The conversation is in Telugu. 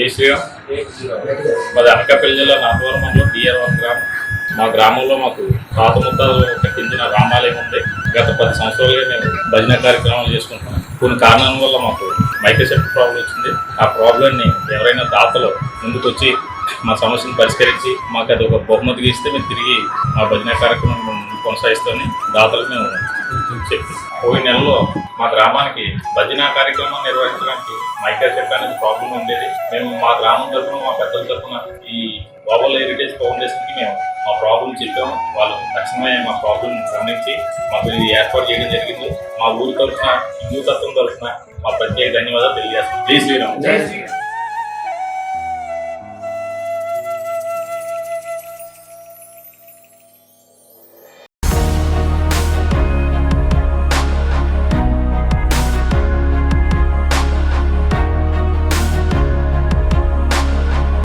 జై శ్రీరామ్ మాది అనకాపల్లి జిల్లా నాటవరం మండలం డిఆర్ వన్ గ్రామం. మా గ్రామంలో మాకు పాత ముద్దాలు కట్టించిన రామాలయం ఉంది. గత పది సంవత్సరాలుగా మేము భజన కార్యక్రమాలు చేసుకుంటున్నాం. కొన్ని కారణాల వల్ల మాకు మైక్రోసెప్ట్ ప్రాబ్లం వచ్చింది. ఆ ప్రాబ్లమ్ని ఎవరైనా దాతలు ముందుకు వచ్చి మా సమస్యను పరిష్కరించి మాకు అది ఒక బహుమతిగా ఇస్తే మేము తిరిగి మా భజన కార్యక్రమం కొనసాగిస్తామని దాతలకు మేము పోయిన నెలలో మా గ్రామానికి భజన కార్యక్రమం నిర్వహించడానికి మైక్రోసెప్ట్ అనేది ప్రాబ్లం ఉండేది. మేము మా గ్రామం తరఫున మా పెద్దల తరఫున ఈ గ్లోబల్ హెరిటేజ్ ఫౌండేషన్కి మేము మా ప్రాబ్లం చెప్పాము. వాళ్ళు తక్షణమే మా ప్రాబ్లం గమనించి మాకు ఇది ఏర్పాటు చేయడం జరిగింది. మా ఊరి తరఫున హిందూ తత్వం తరఫున మా ప్రత్యేక ధన్యవాదాలు తెలియజేస్తాం జై శ్రీరామ్. జై శ్రీరామ్.